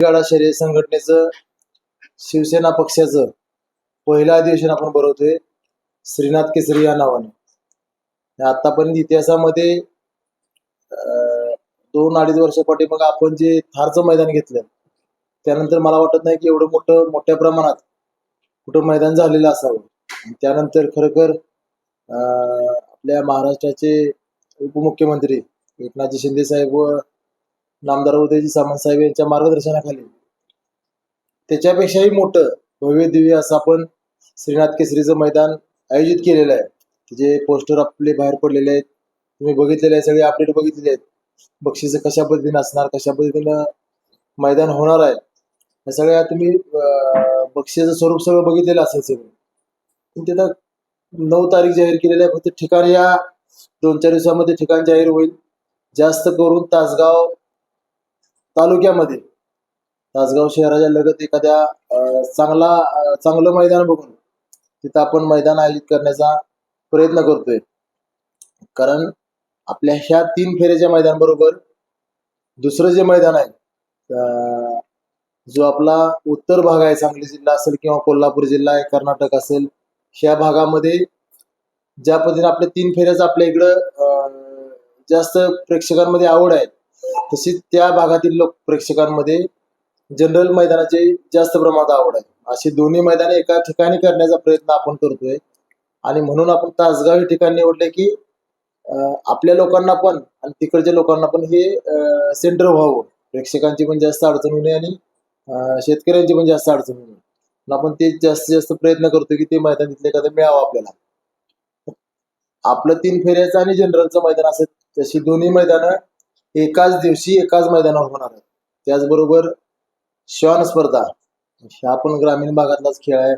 गाडा शर्यत संघटनेचं शिवसेना पक्षाचं पहिलं अधिवेशन आपण भरवतोय श्रीनाथ केसरी या नावाने. आतापर्यंत इतिहासामध्ये अं, दोन अडीच वर्षापाठी मग आपण जे थारचं मैदान घेतलं त्यानंतर मला वाटत नाही की एवढं मोठं मोठ्या प्रमाणात कुठं मैदान झालेलं असावं. त्यानंतर खरोखर अं, आपल्या महाराष्ट्राचे उपमुख्यमंत्री एकनाथजी शिंदे साहेब व नामदार उदयजी सामंत साहेब यांच्या मार्गदर्शनाखाली. त्याच्यापेक्षाही मोठं भव्य दिव्य असं आपण श्रीनाथ केसरीचं मैदान आयोजित केलेलं आहे. जे पोस्टर आपले बाहेर पडलेले आहेत. तुम्ही बघितलेले आहे सगळे अपडेट बघितलेले आहेत. बक्षीस कशा पद्धतीनं असणार कशा पद्धतीनं मैदान होणार आहे. या सगळ्या तुम्ही बक्षीचं स्वरूप सगळं बघितलेलं असेल सगळं. पण तिथं नऊ तारीख जाहीर केलेले आहे. फक्त ठिकाण या दोन चार दिवसामध्ये ठिकाण जाहीर होईल. जास्त करून तासगाव तालुक्यामध्ये. तासगाव शहराच्या लगत एखाद्या चांगला चांगलं मैदान बघून तिथं आपण मैदान आयोजित करण्याचा प्रयत्न करतोय. कारण आपल्या ह्या तीन फेऱ्याच्या मैदान बरोबर दुसरं जे मैदान आहे जो आपला उत्तर भाग आहे सांगली जिल्हा असेल किंवा कोल्हापूर जिल्हा आहे कर्नाटक असेल ह्या भागामध्ये ज्या पद्धतीने आपल्या तीन फेऱ्याचं आपल्या इकडं अं, जास्त प्रेक्षकांमध्ये आवड आहे तशीच त्या भागातील लोक प्रेक्षकांमध्ये जनरल मैदानाची जास्त प्रमाणात आवड आहे. अशी दोन्ही मैदाने एका ठिकाणी करण्याचा प्रयत्न आपण करतोय. आणि म्हणून आपण तासगाव हे ठिकाण निवडले की आपल्या लोकांना पण आणि तिकडच्या लोकांना पण हे सेंटर व्हावं. प्रेक्षकांची पण जास्त अडचण होऊ नये आणि शेतकऱ्यांची पण जास्त अडचण होऊ नये. आपण ते जास्तीत जास्त प्रयत्न करतो की ते मैदान तिथलं एखादं मिळावं आपल्याला. आपलं तीन फेऱ्याचं आणि जनरलचं मैदान असं तशी दोन्ही मैदानं एकाच दिवशी एकाच मैदानावर होणार आहेत त्याचबरोबर श्वान स्पर्धा ह्या पण ग्रामीण भागातलाच खेळ आहे.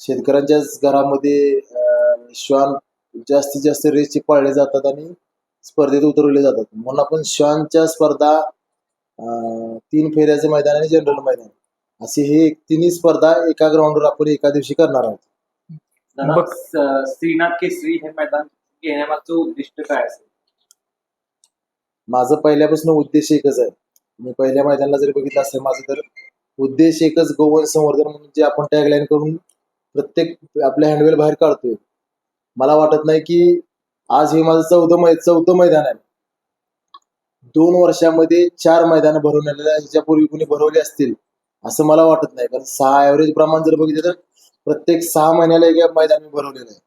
शेतकऱ्यांच्याच घरामध्ये श्वान जास्तीत जास्त रेसचे पाळले जातात आणि स्पर्धेत उतरवले जातात. म्हणून आपण श्वानच्या स्पर्धा तीन फेऱ्याचं मैदान आणि जनरल मैदान अशी हे तिन्ही स्पर्धा एका ग्राउंडवर आपण एका दिवशी करणार आहोत. श्रीनाथ केसरी हे मैदान घेण्यामागचं उद्दिष्ट काय असेल? माझं पहिल्यापासून उद्देश एकच आहे. मी पहिल्या मैदानाला जरी बघितलं असेल माझं तर उद्देश एकच गोवन संवर्धन म्हणून जे आपण टॅगलाईन करून प्रत्येक आपल्या हँडवेल बाहेर काढतोय. मला वाटत नाही की आज हे माझं चौथं मै चौथं मैदान आहे. दोन वर्षामध्ये चार मैदानं भरवण्याला ह्याच्यापूर्वी कुणी भरवले असतील असं मला वाटत नाही. कारण सहा ॲव्हरेज प्रमाण जर बघितलं तर प्रत्येक सहा महिन्याला एक मैदान मी भरवलेलं आहे.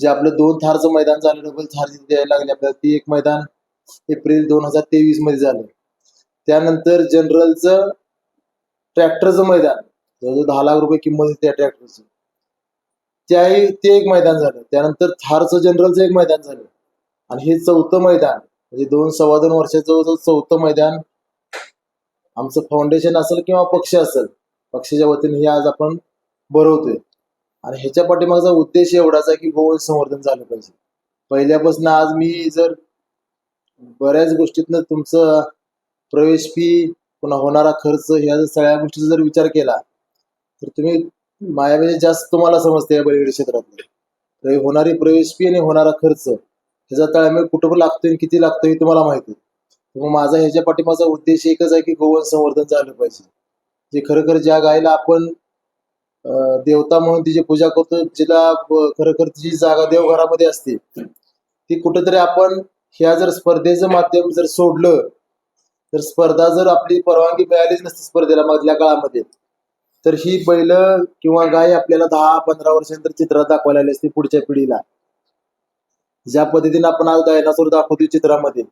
जे आपलं दोन थारचं मैदान झालं डबल थार द्यायला लागले आपल्याला ती एक मैदान एप्रिल दोन हजार तेवीसमध्ये झालं. त्यानंतर जनरलचं ट्रॅक्टरचं मैदान. जवळजवळ दहा लाख रुपये किंमत आहे त्या ट्रॅक्टरचं. त्याही ते एक मैदान झालं. त्यानंतर थारचं जनरलचं एक मैदान झालं. आणि हे चौथं मैदान म्हणजे दोन सव्वा दोन वर्षाचं जवळजवळ चौथं मैदान आमचं फाउंडेशन असेल किंवा पक्ष असेल पक्षाच्या वतीने हे आज आपण भरवतोय आणि ह्याच्या पाठीमागचा उद्देश एवढाच आहे की गोवंश संवर्धन झालं पाहिजे. पहिल्यापासून आज मी जर बऱ्याच गोष्टीतनं तुमचं प्रवेश फी पुन्हा होणारा खर्च ह्या सगळ्या गोष्टीचा जर विचार केला तर तुम्ही माझ्यापेक्षा जास्त तुम्हाला समजते या बैलगाडी क्षेत्रातलं. तर हे होणारी प्रवेश फी आणि होणारा खर्च ह्याचा ताळमेळ कुठं लागतोय आणि किती लागतोय हे तुम्हाला माहिती आहे. मग माझा ह्याच्या पाठीमागचा उद्देश एकच आहे की गोवन संवर्धन झालं पाहिजे. जे खरोखर ज्या गायला आपण देवता म्हणून तिची पूजा करतो जिला ब- खरोखर तिची जागा देवघरामध्ये असते ती कुठेतरी आपण ह्या जर स्पर्धेचं माध्यम जर सोडलं तर स्पर्धा जर आपली परवानगी मिळालीच नसती स्पर्धेला मधल्या काळामध्ये तर ही बैल किंवा गाय आपल्याला दहा पंधरा वर्षानंतर चित्रात दाखवायला आली असती पुढच्या पिढीला. ज्या पद्धतीने आपण आज डायनासोर दाखवतो चित्रामध्ये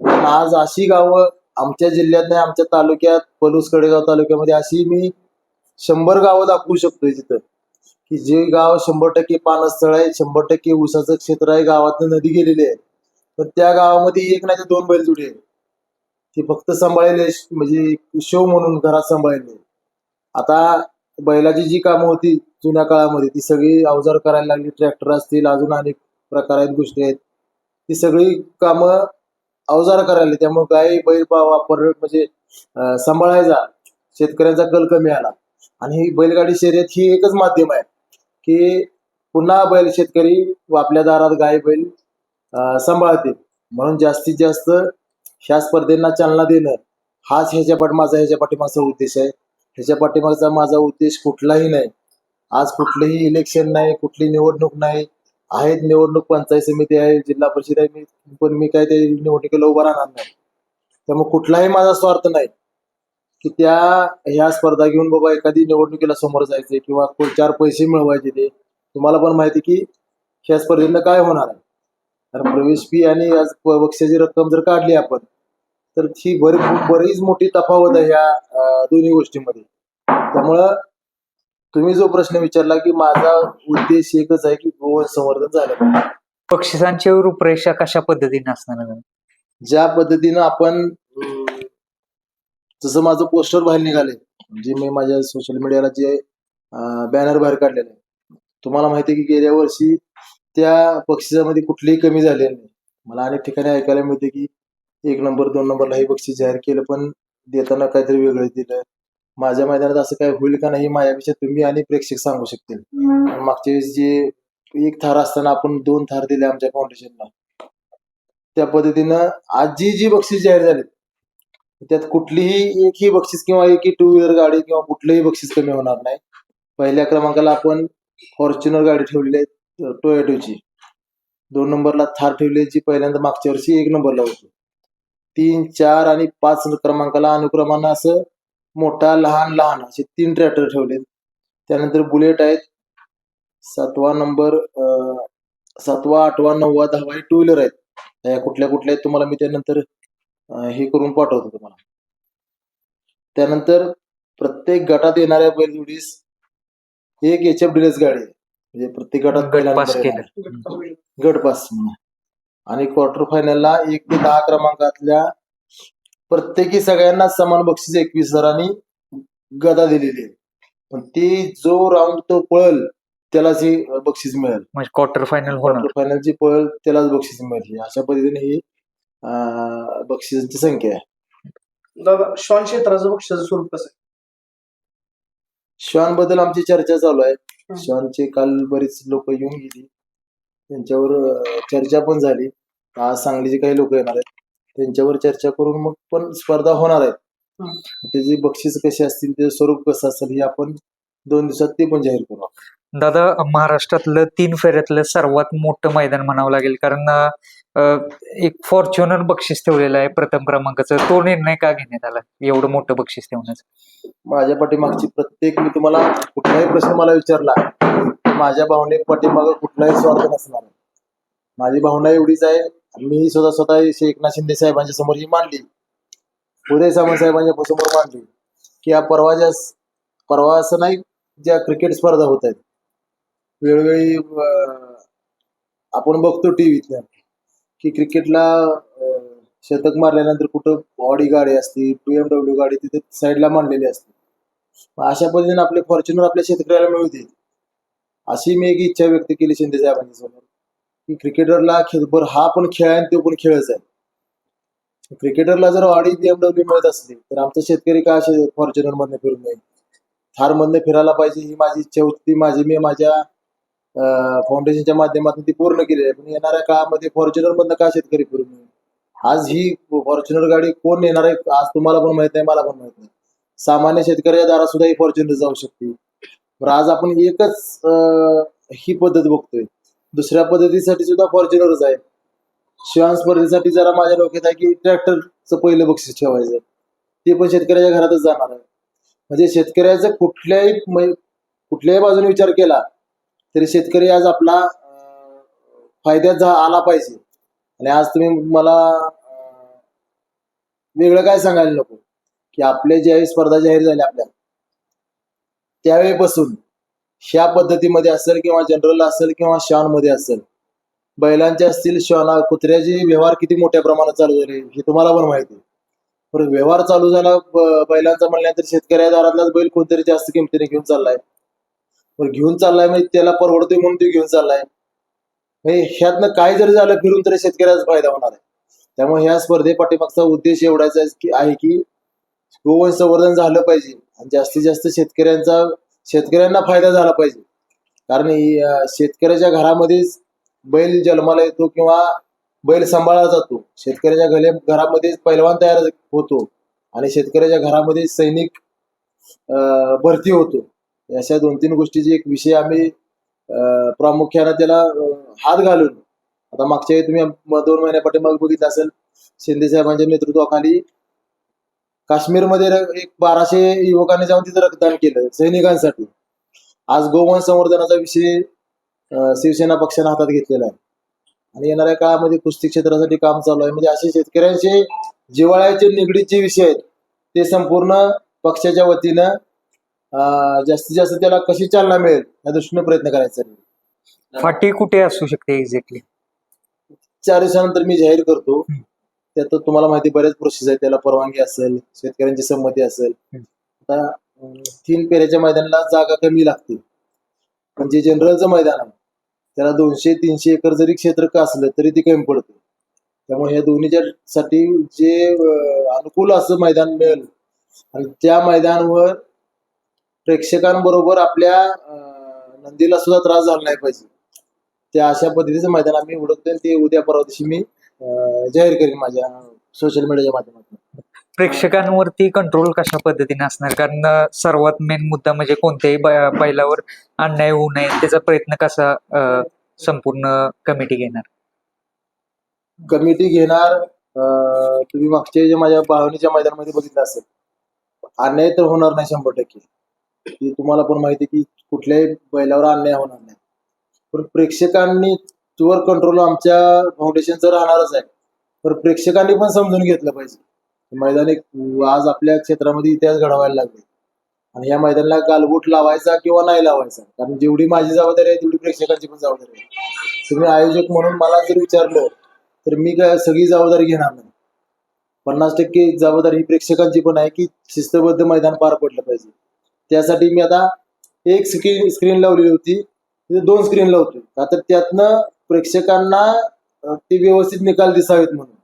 पण आज अशी गावं आमच्या जिल्ह्यात नाही आमच्या तालुक्यात पलूस कडेगाव तालुक्यामध्ये अशी मी शंभर गावं दाखवू शकतोय तिथं. की जे गाव शंभर टक्के पानस्थळ आहे शंभर टक्के ऊसाचं क्षेत्र आहे गावातनं नदी गेलेली आहे. पण त्या गावामध्ये एक नाही तर दोन बैलजोडी आहे ती फक्त सांभाळले म्हणजे शो म्हणून घरात सांभाळले आता बैलाची जी कामं होती जुन्या काळामध्ये ती सगळी अवजार करायला लागली ट्रॅक्टर असतील अजून अनेक प्रकार आहेत गोष्टी आहेत. ती सगळी कामं अवजार करायला त्यामुळे गाय बैल वापर म्हणजे सांभाळायचा शेतकऱ्यांचा कल कमी आला. आणि ही बैलगाडी शर्यत ही एकच माध्यम आहे की पुन्हा बैल शेतकरी आपल्या दारात गाय बैल सांभाळतील म्हणून जास्तीत जास्त ह्या स्पर्धेंना चालना देणं हाच ह्याच्या पाठ माझा ह्याच्या पाठीमागचा उद्देश आहे. ह्याच्या पाठीमागचा माझा उद्देश कुठलाही नाही. आज कुठलंही इलेक्शन नाही कुठली निवडणूक नाही. आहेत निवडणूक पंचायत समिती आहे जिल्हा परिषद आहे मी पण मी काय ते निवडणुकीला उभा राहणार नाही. त्यामुळे कुठलाही माझा स्वार्थ नाही की त्या ह्या स्पर्धा घेऊन बाबा एखादी निवडणुकीला समोर जायचे किंवा चार पैसे मिळवायचे ते. तुम्हाला पण माहिती की ह्या स्पर्धेनं काय होणार आहे? कारण प्रवेश फी आणि बक्षिसाची रक्कम जर काढली आपण तर ही बरी बरीच मोठी तफावत आहे ह्या अं, दोन्ही गोष्टींमध्ये. त्यामुळं तुम्ही जो प्रश्न विचारला की माझा उद्देश एकच आहे की गोवन संवर्धन झालं पाहिजे. बक्षिसांची रूपरेषा कशा पद्धतीने असणार? ज्या पद्धतीनं आपण जसं माझं पोस्टर बाहेर निघाले जे मी माझ्या सोशल मीडियाला जे बॅनर बाहेर काढलेले आहे. तुम्हाला माहिती आहे की गेल्या वर्षी त्या बक्षिसामध्ये कुठलीही कमी झालेली नाही. मला अनेक ठिकाणी ऐकायला मिळते की एक नंबर दोन नंबरला हे बक्षीस जाहीर केलं पण देताना काहीतरी वेगळं दिलं. माझ्या मैदानात असं काय होईल का नाही माझ्यापेक्षा तुम्ही आणि प्रेक्षक सांगू शकतील. मागच्या वेळेस जे एक थार असताना आपण दोन थार दिले आमच्या फाउंडेशनला त्या पद्धतीनं आज जी जी बक्षीस जाहीर झाली त्यात कुठलीही एकही बक्षीस किंवा एकही टू व्हीलर गाडी किंवा कुठलंही बक्षीस कमी होणार नाही. पहिल्या क्रमांकाला आपण फॉर्च्युनर गाडी ठेवलेली आहे. टोयोटोची. दोन नंबरला थार ठेवली जी पहिल्यांदा मागच्या वर्षी एक नंबरला होती. तीन चार आणि पाच क्रमांकाला अनुक्रमानं असं मोठा लहान लहान असे तीन ट्रॅक्टर ठेवलेत त्यानंतर बुलेट आहेत. सातवा नंबर सातवा आठवा नववा दहावा टू व्हीलर आहेत. या कुठल्या कुठल्या आहेत तुम्हाला मी त्यानंतर हे करून पाठवतो तुम्हाला. त्यानंतर प्रत्येक गटात येणाऱ्या बैलजोडीस एक एच एफ डिलेस गाडी आहे. म्हणजे प्रत्येक गटात गट पास नंबर केलं. येणार. गट पास म्हणून. आणि क्वार्टर फायनलला एक ते दहा क्रमांकातल्या प्रत्येकी सगळ्यांना समान बक्षीस एकवीस हजारांनी गदा दिलेली आहे. पण ती जो राऊंड तो पळल त्यालाच ही बक्षीस मिळेल. म्हणजे क्वार्टर फायनल होणार. क्वार्टर फायनल जी पळेल त्यालाच बक्षीस मिळेल. अशा पद्धतीने ही अं, बक्षिसांची संख्या आहे. दादा श्वान क्षेत्राचं बक्षिसाचं स्वरूप कसं श्वानबद्दल आमची चर्चा चालू आहे. श्वानचे काल बरीच लोक येऊन गेली. त्यांच्यावर चर्चा पण झाली. आज सांगलीचे काही लोक येणार आहेत. त्यांच्यावर चर्चा करून मग पण स्पर्धा होणार आहेत. त्याची बक्षीस कशी असतील ते स्वरूप कसं असेल हे आपण दोन दिवसात ते पण जाहीर करू दादा महाराष्ट्रातलं तीन फेऱ्यातलं सर्वात मोठं मैदान म्हणावं लागेल. कारण एक फॉर्च्युनर बक्षीस ठेवलेलं आहे प्रथम क्रमांकाचं. तो निर्णय का घेण्यात आला? एवढं मोठं बक्षीस ठेवण्याचं. माझ्या पाठीमागची प्रत्येक मी तुम्हाला कुठलाही प्रश्न मला विचारला माझ्या भावने पाठीमाग कुठलाही स्वार्थ नसणार. माझी भावना एवढीच आहे मी स्वतः स्वतः श्री एकनाथ शिंदे साहेबांच्या समोर ही मांडली. उदय सामंत साहेबांच्या समोर मांडली. की या परवा ज्या परवा असं नाही ज्या क्रिकेट स्पर्धा होत आहेत वेळोवेळी आपण बघतो टीव्हीतल्या की क्रिकेटला शतक मारल्यानंतर कुठं ऑडी गाडी असते बीएमडब्ल्यू गाडी तिथे साईडला मांडलेली असते. अशा पद्धतीने आपले फॉर्च्युनर आपल्या शेतकऱ्याला मिळू देईल अशी मी एक इच्छा व्यक्त केली शिंदे साहेबांनी समोर की क्रिकेटरला खेळभर हा पण खेळ आहे आणि तो पण खेळच आहे. क्रिकेटरला जर ऑडी बीएमडब्ल्यू मिळत असली तर आमचा शेतकरी का असे फॉर्च्युनर मधनं फिरून नाही थार मधनं फिरायला पाहिजे ही माझी इच्छा होती ती माझी मी माझ्या फाउंडेशनच्या माध्यमातून ती पूर्ण केली आहे. पण येणाऱ्या काळामध्ये फॉर्च्युनर मधनं का शेतकरी पूर्ण आज ही फॉर्च्युनर गाडी कोण येणार आहे? आज तुम्हाला पण माहीत नाही मला पण माहीत नाही. सामान्य शेतकऱ्याच्या दारात सुद्धा ही फॉर्च्युनर जाऊ शकते. तर आज आपण एकच ही पद्धत बघतोय. दुसऱ्या पद्धतीसाठी सुद्धा फॉर्च्युनरच आहे शिवान स्पर्धेसाठी जरा माझ्या डोक्यात आहे की ट्रॅक्टरचं पहिलं बक्षीस ठेवायचं. ते पण शेतकऱ्याच्या घरातच जाणार आहे. म्हणजे शेतकऱ्याचं कुठल्याही कुठल्याही बाजूने विचार केला तरी शेतकरी आज आपला फायद्यात जा आला पाहिजे. आणि आज तुम्ही मला वेगळं काय सांगायला नको? की आपले ज्यावेळी स्पर्धा जाहीर झाल्या आपल्या. त्यावेळेपासून ह्या पद्धतीमध्ये असेल किंवा जनरल असेल किंवा शॉनमध्ये असेल बैलांचे असतील शॉना कुत्र्याचे व्यवहार किती मोठ्या प्रमाणात चालू झाले हे तुम्हाला पण माहिती आहे. व्यवहार चालू झाला बैलांचा म्हणल्यानंतर शेतकऱ्या दारातलाच बैल कोणतरी जास्त किमतीने घेऊन चाललाय. घेऊन चाललाय म्हणजे त्याला परवडतोय म्हणून ते घेऊन चाललाय. म्हणजे ह्यातनं काय जरी झालं फिरून तरी शेतकऱ्याचा फायदा होणार आहे. त्यामुळे ह्या स्पर्धे पाठीमागचा उद्देश एवढाच आहे की आहे की गोवन संवर्धन झालं पाहिजे आणि जास्तीत जास्त शेतकऱ्यांचा शेतकऱ्यांना फायदा झाला पाहिजे. कारण शेतकऱ्याच्या घरामध्येच बैल जन्माला येतो किंवा बैल सांभाळला जातो. शेतकऱ्याच्या घरे घरामध्ये पैलवान तयार होतो आणि शेतकऱ्याच्या घरामध्ये सैनिक भरती होतो. अशा दोन तीन गोष्टीचे एक विषय आम्ही अं, प्रामुख्यानं त्याला हात घालून. आता मागच्या वेळी तुम्ही दोन महिन्यापाठी मग बघितलं असेल शिंदे साहेबांच्या नेतृत्वाखाली काश्मीरमध्ये एक बाराशे युवकांनी जाऊन तिथं रक्तदान केलं सैनिकांसाठी. आज गोवंश संवर्धनाचा विषय शिवसेना पक्षाने हातात घेतलेला आहे. आणि येणाऱ्या काळामध्ये कुस्ती क्षेत्रासाठी काम चालू आहे. म्हणजे असे शेतकऱ्यांचे जिव्हाळ्याचे निगडीत जे विषय आहेत ते संपूर्ण पक्षाच्या वतीनं जास्तीत जास्त त्याला कशी चालना मिळेल या दृष्टीने प्रयत्न करायचा. फाटी कुठे असू शकते एक्झॅक्टली चार दिवसानंतर मी जाहीर करतो. त्यात तुम्हाला माहिती बरेच प्रोसेस आहे त्याला परवानगी असेल शेतकऱ्यांची संमती असेल. आता तीन पेऱ्याच्या मैदानाला जागा कमी लागते पण जे जनरलचं मैदान आहे. त्याला दोनशे तीनशे एकर जरी क्षेत्र का असलं तरी ते कमी पडतं. त्यामुळे या दोन्हीच्या साठी जे अनुकूल असं मैदान मिळेल आणि त्या मैदानावर प्रेक्षकांबरोबर आपल्या नंदीला सुद्धा त्रास झाला नाही पाहिजे. त्या अशा पद्धतीचं मैदान आम्ही उडकतोय ते उद्या परवा दिवशी मी जाहीर करेन माझ्या सोशल मीडियाच्या माध्यमातून. प्रेक्षकांवरती कंट्रोल कशा पद्धतीने असणार? कारण सर्वात मेन मुद्दा म्हणजे कोणत्याही बैलावर अन्याय होऊ नये त्याचा प्रयत्न कसा संपूर्ण कमिटी घेणार? कमिटी घेणार तुम्ही मागच्या जे माझ्या बाळवणीच्या मैदानामध्ये बघितलं असेल. अन्याय तर होणार नाही शंभर टक्के. की तुम्हाला पण माहिती आहे की कुठल्याही बैलावर अन्याय होणार नाही. पण प्रेक्षकांनी तुवर कंट्रोल आमच्या फाउंडेशनचं राहणारच आहे. पण प्रेक्षकांनी पण समजून घेतलं पाहिजे. मैदान एक आज आपल्या क्षेत्रामध्ये इतिहास घडवायला लागले. आणि या मैदानाला गालबोट लावायचा किंवा नाही लावायचा. कारण जेवढी माझी जबाबदारी आहे तेवढी प्रेक्षकांची पण जबाबदारी आहे. तुम्ही आयोजक म्हणून मला जर विचारलं तर मी काय सगळी जबाबदारी घेणार नाही. पन्नास टक्के जबाबदारी ही प्रेक्षकांची पण आहे की शिस्तबद्ध मैदान पार पडलं पाहिजे. त्यासाठी मी आता एक स्क्रीन स्क्रीन लावलेली होती. तिथे दोन स्क्रीन लावतो आता त्यातनं प्रेक्षकांना ते व्यवस्थित निकाल दिसावेत म्हणून.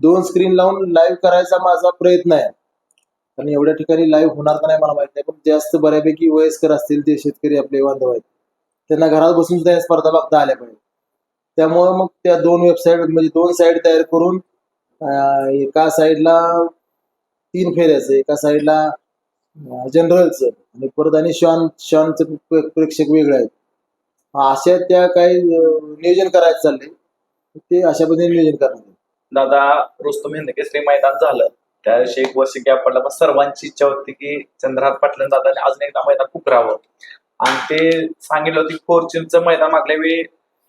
दोन स्क्रीन लावून लाईव्ह करायचा माझा प्रयत्न आहे. कारण एवढ्या ठिकाणी लाईव्ह होणार का नाही मला माहीत नाही. पण जास्त बऱ्यापैकी वयस्कर असतील ते शेतकरी आपले बांधव आहेत. त्यांना घरात बसून सुद्धा या स्पर्धा बघता आल्या पाहिजे. त्यामुळे मग त्या दोन वेबसाईट म्हणजे दोन साईड तयार करून एका साईडला तीन फेऱ्याचे एका साईडला जनरलचं आणि परत आणि शॉन शॉनचं प्रे- प्रेक्षक वेगळे आहेत. अशा त्या काही नियोजन करायचं चाललंय. ते अशा पद्धतीने नियोजन करणार. दादा रुस्तम हिंद केसरी मैदान झालं. त्या दिवशी एक वर्ष गॅप पडला पण सर्वांची इच्छा होती की चंद्रहार पाटलं दादाने अजून एकदा मैदान पुकरावं आणि ते सांगितलं होतं की फॉर्च्यूनचं मैदान मागल्या वेळी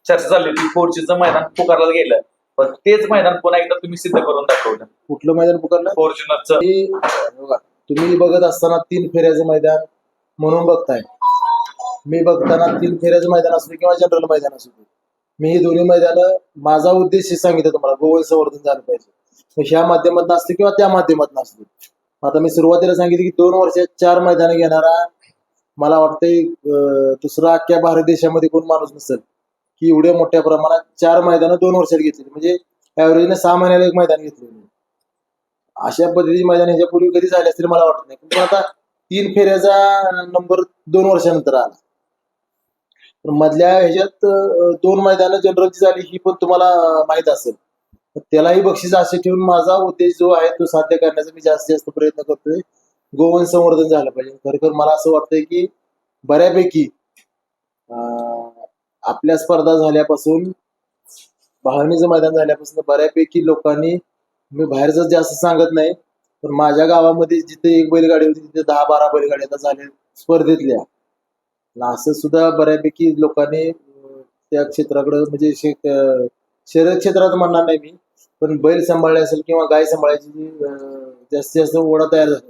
चर्चा झाली होती फॉर्च्यूनचं मैदान पुकारला गेलं. पण तेच मैदान पुन्हा एकदा तुम्ही सिद्ध करून दाखवलं. कुठलं मैदान पुकारलं? फॉर्च्युनरचं. तुम्ही बघत असताना तीन फेऱ्याचं मैदान म्हणून बघताय. मी बघताना तीन फेऱ्याचं मैदान असू दे किंवा जनरल मैदान असू दे. मी ही दोन्ही मैदान माझा उद्देश हे सांगितलं तुम्हाला गोवळ संवर्धन झालं पाहिजे. ह्या माध्यमातून असते किंवा त्या माध्यमातून असते आता मी सुरुवातीला सांगितलं की दोन वर्षात चार मैदानं घेणारा मला वाटतंय दुसरा अख्ख्या भारत देशामध्ये कोण माणूस नसेल की एवढ्या मोठ्या प्रमाणात चार मैदानं दोन वर्षात घेतलेली. म्हणजे ऍव्हरेजने सहा महिन्याला एक मैदान घेतलं अशा पद्धतीची मैदान ह्याच्यापूर्वी कधी झाली असतील मला वाटत नाही. पण आता तीन फेऱ्याचा नंबर दोन वर्षानंतर आला. पण मधल्या ह्याच्यात दोन मैदानं जनरलची झाली ही पण तुम्हाला माहीत माहीत असेल. तर त्यालाही बक्षीस असे ठेवून माझा उद्देश जो आहे तो साध्य करण्याचा मी जास्तीत जास्त प्रयत्न करतोय. गोवन संवर्धन झालं पाहिजे. खरं मला असं वाटतंय की बऱ्यापैकी अं, आपल्या स्पर्धा झाल्यापासून भावनीचं मैदान झाल्यापासून बऱ्यापैकी लोकांनी मी बाहेरच जास्त सांगत नाही पण माझ्या गावामध्ये जिथे एक बैलगाडी होती तिथे दहा बारा बैलगाडी आता झाल्या स्पर्धेतल्या. असं सुद्धा बऱ्यापैकी लोकांनी त्या क्षेत्राकडे म्हणजे शे- अं, शर्यत क्षेत्रात म्हणणार नाही मी पण बैल सांभाळले असेल किंवा गाय सांभाळायची जास्तीत जास्त ओढा तयार झाला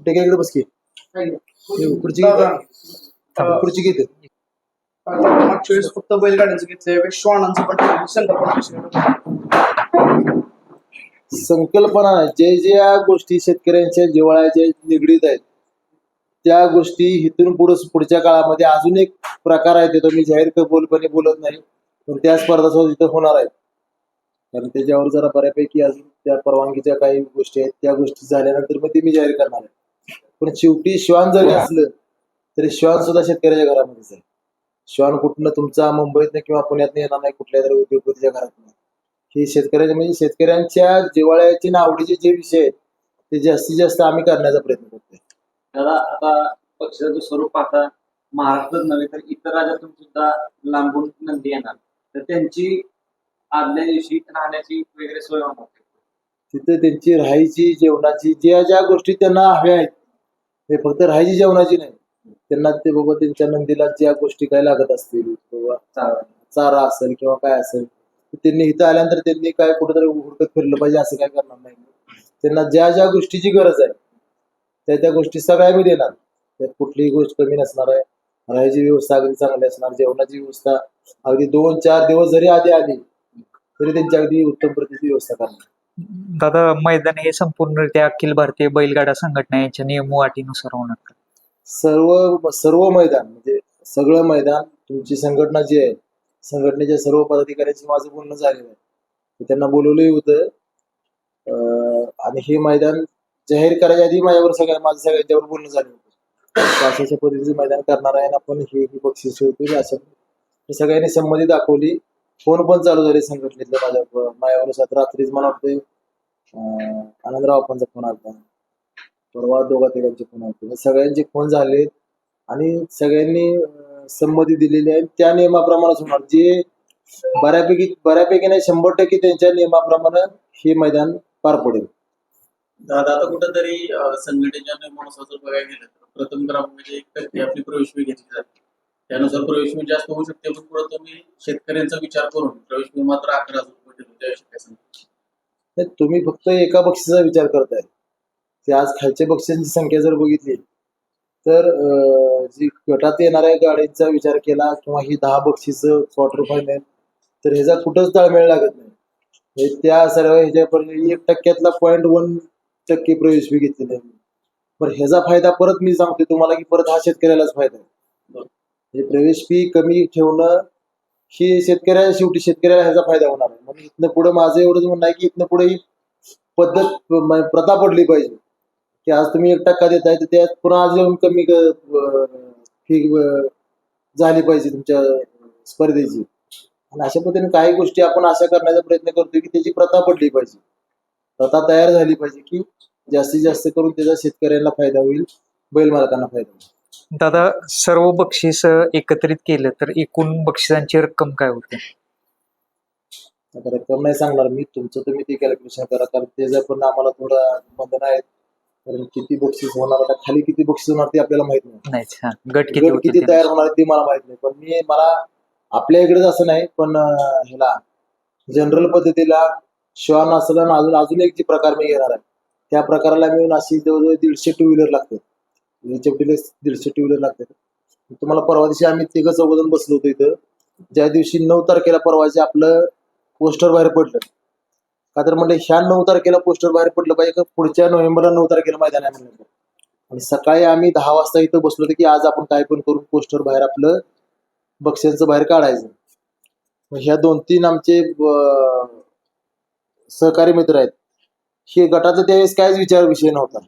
ठीक आहे इकडे बस की हे. खुर्ची खुर्ची घेते मागच्या वेळेस फक्त बैलगाड्यांचं घेतलंय श्वानांचं पण. संकल्पना? संकल्पना जे ज्या गोष्टी शेतकऱ्यांच्या जिव्हाळ्याच्या निगडीत आहेत त्या गोष्टी इथून पुढे पुढच्या काळामध्ये अजून एक प्रकार आहे तो मी जाहीर बोलपणे बोलत नाही पण त्या स्पर्धा सुद्धा तिथं होणार आहेत कारण त्याच्यावर जरा बऱ्यापैकी अजून त्या परवानगीच्या काही गोष्टी आहेत त्या गोष्टी झाल्यानंतर मग ते मी जाहीर करणार आहे. पण शेवटी श्वान जरी असलं तरी श्वान सुद्धा शेतकऱ्याच्या घरामध्येच आहे. श्वान कुठनं तुमचा मुंबईतनं किंवा पुण्यातनं येणार नाही कुठल्या तरी उद्योगपतीच्या घरात हे शेतकऱ्याचे म्हणजे शेतकऱ्यांच्या जिव्हाळ्याचे आणि आवडीचे जे विषय आहेत ते जास्तीत जास्त आम्ही करण्याचा प्रयत्न करतोय. दादा आता पक्षाचं स्वरूप पाहता महाराष्ट्रात नव्हे तर इतर राज्यातून सुद्धा लांबून नंदी येणार. तर त्यांची आदल्या दिवशी राहण्याची वगैरे सोय होणार तिथे त्यांची राहायची जेवणाची ज्या ज्या गोष्टी त्यांना हव्या आहेत ते फक्त राहायची जेवणाची नाही. त्यांना ते बाबा त्यांच्या नंदीला ज्या गोष्टी काय लागत असतील किंवा. चारा असेल किंवा काय असेल त्यांनी इथं आल्यानंतर त्यांनी काय कुठेतरी हुडकत फिरलं पाहिजे असं काय करणार नाही. त्यांना ज्या ज्या गोष्टीची गरज आहे त्या त्या गोष्टी सगळ्या मी देणार. त्यात कुठलीही गोष्ट कमी नसणार आहे. राहायची व्यवस्था अगदी चांगली असणार जेवणाची व्यवस्था अगदी दोन चार दिवस जरी आधी आली तरी त्यांची अगदी उत्तम प्रतीची व्यवस्था करणार. दादा मैदान हे संपूर्णरित्या अखिल भारतीय बैलगाडा संघटना यांच्या नियमवाटीनुसार होणार का? सर्व सर्व मैदान म्हणजे सगळं मैदान तुमची संघटना जी आहे संघटनेच्या सर्व पदाधिकाऱ्यांशी माझं बोलणं झालेलं आहे. त्यांना बोलवलंही होतं. आणि हे मैदान जाहीर करायच्या आधी माझ्यावर सगळ्या माझं सगळ्यांच्यावर बोलणं झालं होतं. शासनाच्या अशा पद्धतीचं मैदान करणार आहे आपण हे ही बक्षीस होतील असं हे सगळ्यांनी संमती दाखवली. फोन पण चालू झाले संघटनेतले माझ्या माझ्यावर. रात्रीच मला वाटतं आनंदराव आपणचा फोन आला परवा दोघा तिघांचे फोन आले सगळ्यांचे फोन झाले आणि सगळ्यांनी संमती दिलेली आहे. त्या नियमाप्रमाणेच होणार जे बऱ्यापैकी बऱ्यापैकी नाही शंभर टक्के त्यांच्या नियमाप्रमाणे हे मैदान पार पडेल. दादा आता कुठंतरी अं, संघटनेच्या नियमानुसार जर बघायला गेलं तर प्रथम क्रमांकाची एक टक्के आपली प्रवेश फी घेतली जाते. त्यानुसार प्रवेश फी जास्त होऊ शकते पण पुढे तुम्ही शेतकऱ्यांचा विचार करून प्रवेश फी मात्र अकरा हजार रुपये ठेवली? नाही, तुम्ही फक्त एका बक्षिसाचा विचार करताय. ते आज खालच्या बक्षिसांची संख्या जर बघितली तर जी गटात येणाऱ्या गाड्यांचा विचार केला किंवा ही दहा बक्षीस क्वार्टर फायनल तर ह्याचा कुठंच ताळमेळ लागत नाही. हे त्या सर्व ह्याच्यापर्यंत एक टक्क्यातला पॉईंट वन टक्के प्रवेश फी घेतलेली आहे. पण ह्याचा फायदा परत मी सांगते तुम्हाला की परत हा शेतकऱ्यालाच फायदा आहे. हे प्रवेश फी कमी ठेवणं ही शेतकऱ्या शेवटी शेतकऱ्याला ह्याचा फायदा होणार आहे. म्हणून इथनं पुढे माझं एवढंच म्हणणं आहे की इथनं पुढे ही पद्धत प्रथा पडली पाहिजे. की आज तुम्ही एक टक्का देताय तर त्यात पुन्हा आज येऊन कमी फी झाली पाहिजे तुमच्या स्पर्धेची. आणि अशा पद्धतीने काही गोष्टी आपण अशा करण्याचा प्रयत्न करतोय की त्याची प्रथा पडली पाहिजे. प्रथा तयार झाली पाहिजे की जास्तीत जास्त करून त्याचा शेतकऱ्यांना फायदा होईल बैल मालकांना फायदा होईल. दादा सर्व बक्षीस एकत्रित केलं तर एकूण बक्षिसांची रक्कम काय होते? रक्कम नाही सांगणार मी तुमचं तुम्ही ते कॅल्क्युलेशन करा कारण त्याचं पण आम्हाला थोडं बंधन आहेत कारण किती बक्षीस होणार आता खाली किती बक्षीस होणार ते आपल्याला माहीत नाही. नाही हा, गट किती गट तयार होणार ते मला माहीत नाही. पण मी मला आपल्या इकडेच असं नाही पण अं, ह्याला जनरल पद्धतीला श्वान असलं आणि अजून अजून एक जे प्रकार मी घेणार आहे त्या प्रकाराला मिळून अशी जवळजवळ दीडशे टू व्हीलर लागतात. याच्या दीडशे टू व्हीलर लागतात. तुम्हाला परवा दिवशी आम्ही तिघं चौघजण बसलो होतो इथं. ज्या दिवशी नऊ तारखेला परवाचे आपलं पोस्टर बाहेर पडलं. का तर म्हणलं ह्या नऊ तारखेला पोस्टर बाहेर पडलं पाहिजे का? पुढच्या नोव्हेंबरला नऊ तारखेला मैदान आहे म्हणलं. आणि सकाळी आम्ही दहा वाजता इथं बसलो होतो की आज आपण काय पण करून पोस्टर बाहेर आपलं बक्षांचं बाहेर काढायचं. ह्या दोन तीन आमचे सहकारी मित्र आहेत. हे गटाचा त्यावेळेस काहीच विचार विषय नव्हता.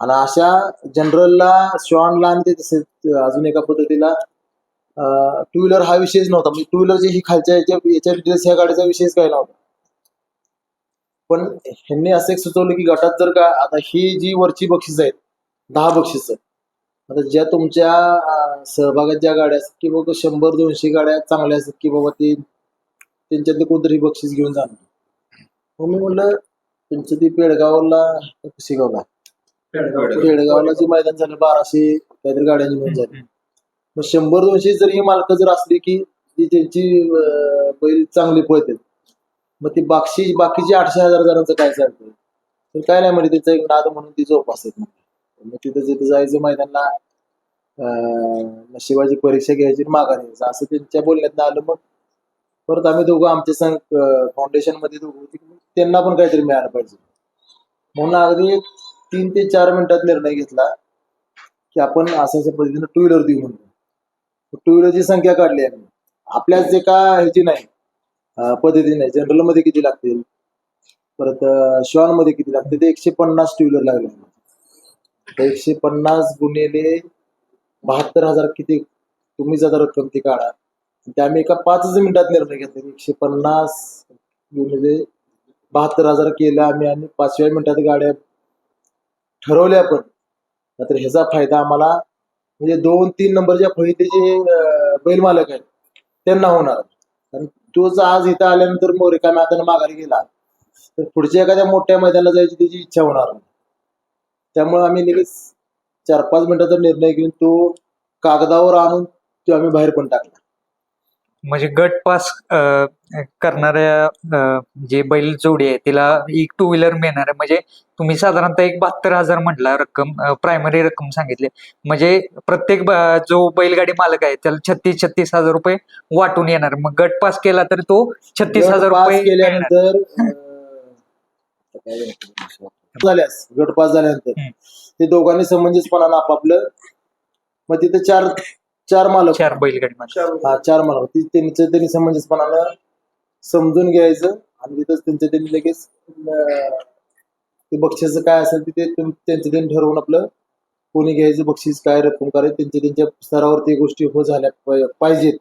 आणि अशा जनरलला श्वानला आणि ते तसेच अजून एका पद्धतीला टू व्हीलर हा विषयच नव्हता. म्हणजे टू व्हीलरचे ही खालच्या याच्या याच्या डिटेल्स ह्या गाडीचा विषयच काही नव्हता. पण ह्यांनी असं एक सुचवलं की गटात जर का आता ही जी वरची बक्षीस आहेत दहा बक्षीस आता ज्या तुमच्या सहभागात ज्या गाड्या असतात की बाबा शंभर दोनशे गाड्या चांगल्या असतात की बाबा ते त्यांच्यातले कोणतरी बक्षीस घेऊन जाणार. मग मी म्हणलं तुमचं ती पेडगावला शिगावला पेडगावला. जे मैदान झालं बाराशे काहीतरी गाड्यांची नोंद झाली. मग शंभर दोनशे जर ही मालकं जर असली की त्यांची बैल चांगली पळते मग ती बाकी बाकीची आठशे हजार जणांचं काय चालतं तर काय नाही म्हणजे त्याचा एक नाद म्हणून ती जोपासत मग तिथं जिथं जायचं मैदानला नशिबाची परीक्षा घ्यायची माघार यायचं. असं त्यांच्या बोलण्यात आलं मग. परत आम्ही दोघं आमच्या संघ फाउंडेशनमध्ये दोघं त्यांना पण काहीतरी मिळालं पाहिजे. म्हणून अगदी तीन ते चार मिनिटात निर्णय घेतला की आपण अशा अशा पद्धतीनं टू व्हीलर देऊ म्हणून. टू व्हीलरची संख्या काढली आम्ही आपल्याच एका ह्याची नाही पद्धतीने जनरलमध्ये किती लागतील? परत श्वानमध्ये किती लागते ते एकशे पन्नास टू व्हीलर लागले तर एकशे पन्नास गुणिले बहात्तर हजार किती? तुम्ही जर रक्कम ती काढा. ते आम्ही एका पाचच मिनिटात निर्णय घेतला एकशे पन्नास गुणिले बहात्तर हजार केलं आम्ही आणि पाचव्या मिनिटात गाड्या ठरवल्या पण. तर ह्याचा फायदा आम्हाला म्हणजे दोन तीन नंबरच्या फळीतले जे बैल मालक आहेत त्यांना होणार. कारण तोच आज इथं आल्यानंतर मोरिका मैदान माघारी गेला तर पुढच्या एखाद्या मोठ्या मैदानाला जायची त्याची इच्छा होणार नाही. त्यामुळे आम्ही लगेच चार पाच मिनिटाचा निर्णय घेऊन तो कागदावर आणून तो आम्ही बाहेर पण टाकला. म्हणजे गट पास करणाऱ्या जे बैल जोडी आहे तिला एक टू व्हीलर मिळणार आहे म्हणजे तुम्ही साधारणतः एक बहात्तर हजार म्हटला रक्कम प्रायमरी रक्कम सांगितली म्हणजे प्रत्येक जो बैलगाडी मालक आहे त्याला छत्तीस छत्तीस हजार रुपये वाटून येणार मग गट पास केला तर तो छत्तीस हजार रुपये. केल्यानंतर झाल्यास गट पास झाल्यानंतर. ते दोघांनी समंजसपणानं आपापलं मग तिथे चार चार मालक. चार बैलगाडी मालक हा चार मालक. ती त्यांचं त्यांनी समंजसपणानं समजून घ्यायचं आणि तिथंच त्यांचं त्यांनी लगेच अं, ते बक्षीस काय असेल ते ते तुम- त्यांचं त्यांनी ठरवून आपलं कोणी घ्यायचं बक्षीस काय रक्कम करायचं त्यांच्या त्यांच्या स्तरावर ते गोष्टी हो झाल्या पाय- पाहिजेत.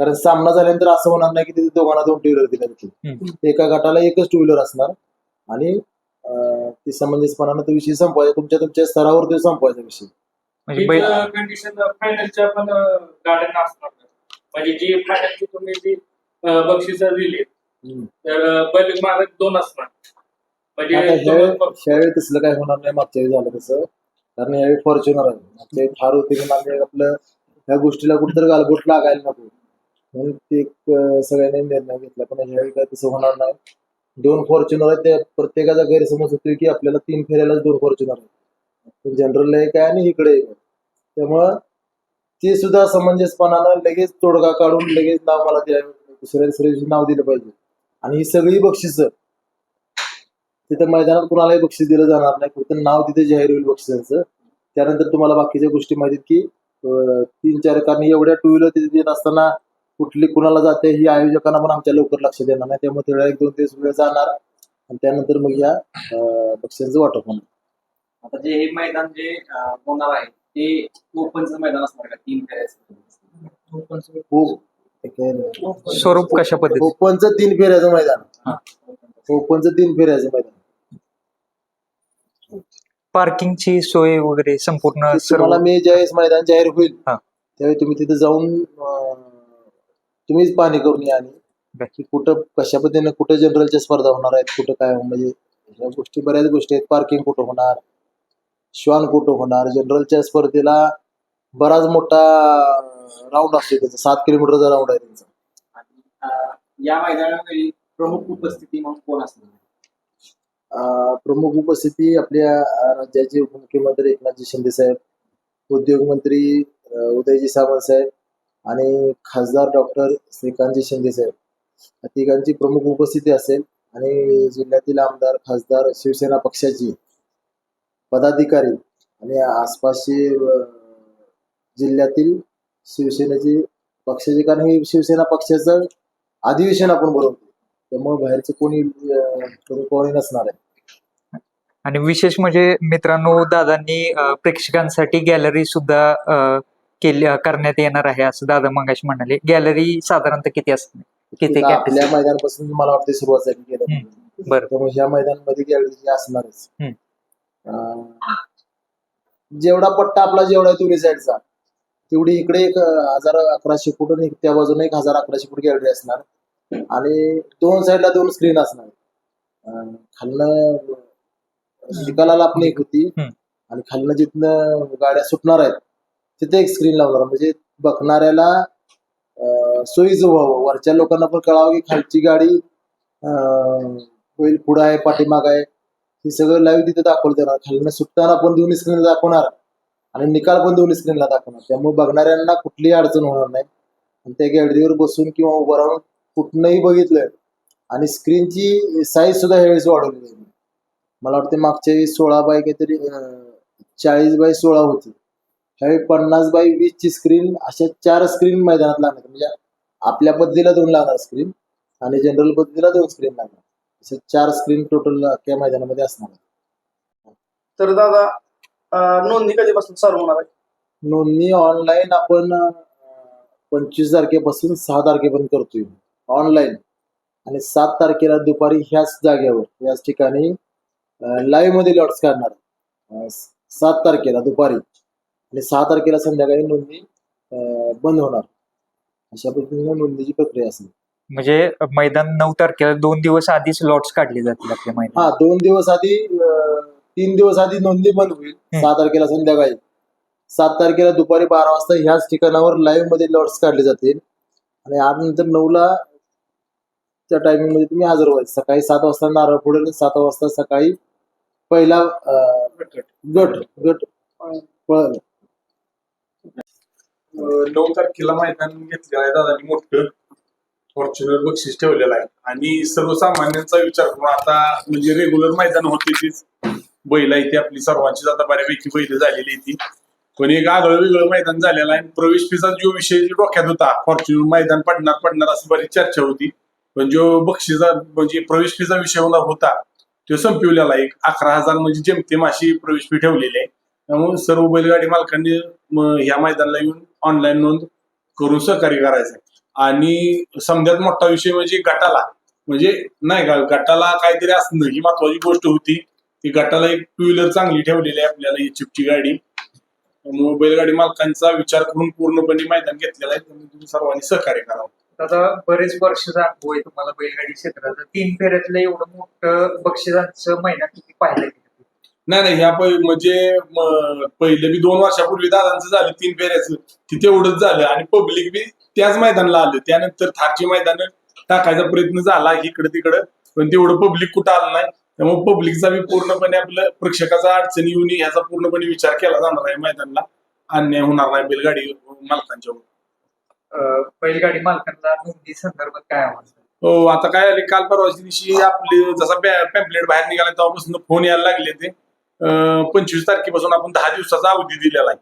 कारण सामना झाल्यानंतर असं होणार नाही की तिथे दोघांना दोन टू व्हीलर दिल्या. जातील. एका गटाला एकच टू व्हीलर असणार आणि अं, ते समंजसपणानं तो विषय संपवायचा तुमच्या तुमच्या स्तरावर तो संपवायचा विषय. म्हणजे बैल कंडिशन फायनलच्या पण गाड्यांना असणार म्हणजे जी फायनलची तुम्ही जी बक्षीस दिली. तर बैल मालक दोन असणार. म्हणजे. ह्यावेळी तसलं काय होणार नाही मागच्या वेळी झालं तसं. कारण यावेळी फॉर्च्युनर आहे. मागच्या ठार होते की आम्ही आपलं ह्या गोष्टीला कुठेतरी गालबोट लागायला नको. म्हणून ते सगळ्यांनी निर्णय घेतला. पण ह्यावेळी काय तसं होणार नाही. दोन फॉर्च्युनर आहेत त्या प्रत्येकाचा गैरसमज होतो की आपल्याला तीन फेऱ्यालाच दोन फॉर्च्युनर आहेत. जनरलला एक आहे आणि इकडे एक आहे. त्यामुळं ते सुद्धा समंजसपणानं लगेच तोडगा काढून लगेच नाव मला द्यावं. दुसऱ्या दुसऱ्या नाव दिलं पाहिजे. आणि ही सगळी बक्षिसं तिथं मैदानात कुणालाही बक्षीस दिलं जाणार नाही. फक्त नाव तिथे जाहीर होईल बक्षिसांचं. त्यानंतर तुम्हाला बाकीच्या गोष्टी माहिती की तीन चार कारण एवढ्या टू व्हीलर तिथे देत असताना कुठली कुणाला जाते ही आयोजकांना पण आमच्या लवकर लक्ष देणार नाही. त्यामुळे तेवढ्या एक दोन दिवस वेळ जाणार. आणि त्यानंतर मग या अं, बक्षिसांचं वाटप होणार. आता जे हे मैदान जे होणार आहे ते ओपनचं मैदान असणार का? तीन फेऱ्याचं स्वरूप कशा पद्धतीचं? ओपनचं तीन फेऱ्याचं मैदान. ओपनचं तीन फेऱ्याचं मैदान. पार्किंगची सोय वगैरे संपूर्ण सर्व तुम्हाला मी ज्यावेळेस मैदान जाहीर होईल हा. त्यावेळी तुम्ही तिथे जाऊन अं, तुम्हीच पाहणी करून या आणि की कुठं कशा पद्धतीने कुठं जनरलच्या स्पर्धा होणार आहेत कुठं काय म्हणजे गोष्टी बऱ्याच गोष्टी आहेत. पार्किंग कुठं होणार? श्वान कुठं होणार? जनरलच्या स्पर्धेला बराच मोठा राऊंड असतो त्याचा. सात किलोमीटरचा राऊंड आहे त्यांचा. या मैदानामध्ये प्रमुख उपस्थिती म्हणून कोण असणार? प्रमुख उपस्थिती आपल्या राज्याचे उपमुख्यमंत्री एकनाथजी शिंदे साहेब उद्योगमंत्री अं, उदयजी सामंत साहेब आणि खासदार डॉक्टर श्रीकांतजी शिंदे साहेब. तिघांची प्रमुख उपस्थिती असेल आणि जिल्ह्यातील आमदार खासदार शिवसेना पक्षाची. पदाधिकारी आणि आसपासचे जिल्ह्यातील शिवसेनेची पक्षाचे कारण हे शिवसेना पक्षाचं अधिवेशन आपण भरवतो त्यामुळे बाहेरचं कोणी कोणी नसणार आहे. आणि विशेष म्हणजे मित्रांनो दादांनी प्रेक्षकांसाठी गॅलरी सुद्धा केली करण्यात येणार आहे असं दादा मंगाशी म्हणाले. गॅलरी साधारणतः किती असते? किती आपल्या मैदानापासून मला वाटते सुरुवात झाली. बरं. त्यामुळे ह्या मैदानामध्ये गॅलरी असणारच. जेवढा पट्टा आपला जेवढा आहे दोन्ही साईडचा तेवढी इकडे एक हजार अकराशे फूट आणि त्या बाजूने एक हजार अकराशे फूट गॅलरी असणार. आणि दोन साईडला दोन स्क्रीन असणार. खालनं निकालाला आपण एक होती. आणि खालनं जिथनं गाड्या सुटणार आहेत तिथे एक स्क्रीन लावणार. म्हणजे बघणाऱ्याला सोयीचं व्हावं. वरच्या लोकांना पण कळावं की खालची गाडी अं, बैल पुढं आहे पाठीमाग आहे. हे सगळं लाईव्ह तिथे दाखवलं जाणार. खाली सुटताना पण दोन्ही स्क्रीन दाखवणार. आणि निकाल पण दोन्ही स्क्रीनला दाखवणार. त्यामुळे बघणाऱ्यांना कुठलीही अडचण होणार नाही. आणि त्या गॅलरीवर बसून किंवा उभं राहून कुठनंही बघितलं आणि स्क्रीनची साईज सुद्धा ह्यावेळेस वाढवली आहे. मला वाटते मागच्या वेळी सोळा बाय काहीतरी चाळीस बाय सोळा होती. ह्यावेळी पन्नास बाय वीसची स्क्रीन अशा चार स्क्रीन मैदानात लागणार. म्हणजे आपल्या पद्धतीला दोन लागणार स्क्रीन आणि जनरल पद्धतीला दोन स्क्रीन लागणार. अशा चार स्क्रीन टोटल अख्ख्या मैदानामध्ये असणार तर दादा अं, नोंदणी कधीपासून चालू होणार आहे? नोंदणी ऑनलाईन आपण पंचवीस तारखेपासून सहा तारखेपर्यंत करतोय. ऑनलाईन आणि सात तारखेला दुपारी ह्याच जागेवर याच ठिकाणी लाईव्हमध्ये लॉट्स काढणार अं, सात तारखेला दुपारी. आणि सहा तारखेला संध्याकाळी नोंदणी अं, बंद होणार. अशा पद्धतीने नोंदणीची प्रक्रिया असेल. म्हणजे मैदान नऊ तारखेला दोन दिवस आधीच लॉट्स काढले जातील आपल्या मैदान हा दोन दिवस आधी अं, तीन दिवस आधी नोंदणी बंद होईल. सहा तारखेला संध्याकाळी. सात तारखेला दुपारी बारा वाजता ह्याच ठिकाणावर लाईव्हमध्ये लॉट्स काढले जातील. आणि आठ नंतर नऊला त्या टायमिंगमध्ये तुम्ही हजर व्हायचं. सकाळी सात वाजता नारळ फोडेल आणि सात वाजता सकाळी पहिला अं, गट गट पळेल. नऊ तारखेला मैदान घेतलेलं आहे दादानी मोठं. फॉर्च्युनर बक्षीस ठेवलेलं आहे. आणि सर्वसामान्यांचा विचार करून आता म्हणजे रेग्युलर मैदान होते तीच. बैल आहे ती आपली सर्वांचीच. आता बऱ्यापैकी बैल झालेली होती ती. पण एक आगळं वेगळं मैदान झालेलं आहे. प्रवेश फीचा जो विषय डोक्यात होता फॉर्च्युनर मैदान पडणार पडणार असं बरीच चर्चा होती. पण जो बक्षीचा म्हणजे प्रवेश फीचा विषय होता तो संपविलेला आहे. एक अकरा हजार म्हणजे जेमतेम अशी प्रवेश फी ठेवलेली आहे. त्यामुळे सर्व बैलगाडी मालकांनी ह्या मैदानाला येऊन ऑनलाईन नोंद करून सहकार्य करायचं आणि समजात मोठा विषय म्हणजे गटाला. म्हणजे नाही का गटाला काहीतरी असणं ही महत्वाची गोष्ट होती. ती गटाला एक टू व्हीलर चांगली ठेवलेली आहे आपल्याला चिपची गाडी. त्यामुळे बैलगाडी मालकांचा विचार करून पूर्णपणे मैदान घेतलेला आहे. त्यामुळे तुम्ही सर्वांनी सहकार्य करावं. आता बरेच वर्ष अनुभव आहे तुम्हाला बैलगाडी क्षेत्राचा तीन फेऱ्यातलं एवढं मोठं बक्षिसांचं मैदान किती पाहिलं नाही नाही ह्या पै- म्हणजे पहिले बी दोन वर्षापूर्वी दादांचं झालं तीन फेऱ्याचं. की तेवढंच झालं. आणि पब्लिक बी त्याच मैदानाला आलं. त्यानंतर थारची मैदान टाकायचा प्रयत्न झाला इकडे तिकडं पण तेवढं पब्लिक कुठं आलं नाही. त्यामुळे पब्लिकचा बी पूर्णपणे आपलं प्रेक्षकाचा अडचणी येऊ नये ह्याचा पूर्णपणे विचार केला जाणार आहे मैदानाला. अन्याय होणार नाही बैलगाडी मालकांच्या बैलगाडी मालकांना नोंदी संदर्भात काय हो आता काय आले? काल परवाच्या दिवशी आपले जसा पॅम्पलेट बाहेर निघाला तेव्हापासून फोन यायला लागले ते. पंचवीस तारखेपासून आपण दहा दिवसाचा अवधी दिलेला आहे.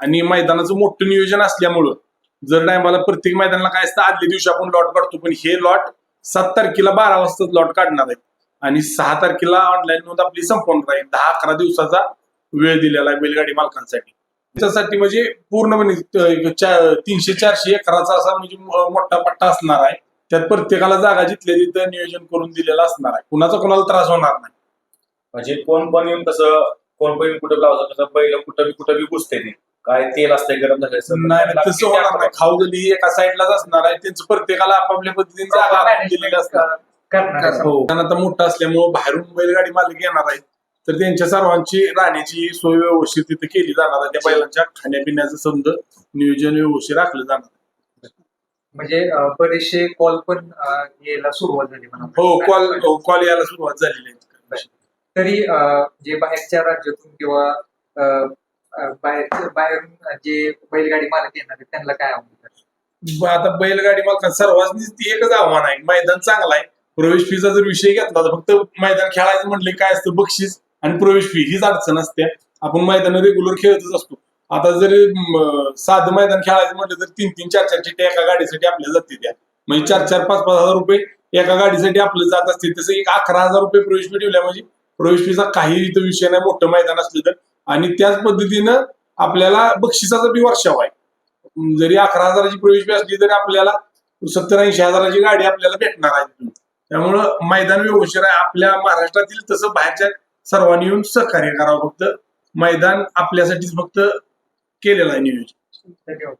आणि मैदानाचं मोठं नियोजन असल्यामुळं जर टायमाला प्रत्येक मैदानाला काय असतं आदल्या दिवशी आपण लॉट काढतो पण हे लॉट सात तारखेला बारा वाजता लॉट काढणार आहे आणि सहा तारखेला ऑनलाईन नोंद आपली संपवणार आहे. दहा अकरा दिवसाचा वेळ दिलेला आहे बैलगाडी मालकांसाठी. त्यासाठी म्हणजे पूर्णपणे तीनशे चारशे एकराचा असा म्हणजे मोठा पट्टा असणार आहे. त्यात प्रत्येकाला जागा जिथल्या तिथं नियोजन करून दिलेलं असणार आहे. कुणाचा कोणाला त्रास होणार नाही. म्हणजे कोण पण येऊन कसं कोण पण येऊन कुठं लावतं कसं पहिलं कुठं बी कुठं बी घुसते ते. काय तेल असतंय गरम झालं नाही नाही, तसं होणार नाही. खाऊगली एका साईडलाच असणार आहे. त्यांचं प्रत्येकाला आपापल्या पद्धतीने जागा दिलेली असणार. करणार हो. कारण आता मोठं असल्यामुळं बाहेरून बैलगाडी मालक येणार आहेत. तर त्यांच्या सर्वांची राहण्याची सोय व्यवस्थित तिथे केली जाणार आहे. त्या बैलांच्या खाण्यापिण्याचं समज नियोजन व्यवस्थित राखलं जाणार म्हणजे बरेचसे कॉल पण अं, यायला सुरुवात झाली म्हणा. हो कॉल कॉल यायला सुरुवात झालेली आहे. तरी जे बाहेरच्या राज्यातून किंवा बाहेर बाहेरून जे बैलगाडी मालक येणार आहेत त्यांना काय आव्हान आता बैलगाडी मालक सर्वांनी ती एकच आव्हान आहे. मैदान चांगलं आहे. प्रवेश फीचा जर विषय घेतला तर फक्त मैदान खेळायचं म्हटले काय असतं? बक्षीस आणि प्रवेश फी हीच अडचण असते. आपण मैदान रेग्युलर खेळतच असतो. आता जर साधं मैदान खेळायचं म्हटलं तर तीन तीन चार चार चिट्ट्या एका गाडीसाठी आपल्या जाते त्या. म्हणजे चार चार पाच पाच हजार रुपये एका गाडीसाठी आपलं जात असते. तसं एक अकरा हजार रुपये प्रवेश फी ठेवल्या म्हणजे प्रवेश फीचा काही इथं विषय नाही मोठं मैदान असलं तर. आणि त्याच पद्धतीनं आपल्याला बक्षिसाचा बी वर्षाव आहे जरी अकरा हजाराची प्रवेश फी असली तरी आपल्याला सत्तर ऐंशी हजाराची गाडी आपल्याला भेटणार आहे त्यामुळं मैदान व्यवस्थित आहे. आपल्या महाराष्ट्रातील तसं बाहेरच्या सर्वांनी येऊन सहकार्य करावं फक्त. मैदान आपल्यासाठीच फक्त केलेलं आहे नियोजन. धन्यवाद.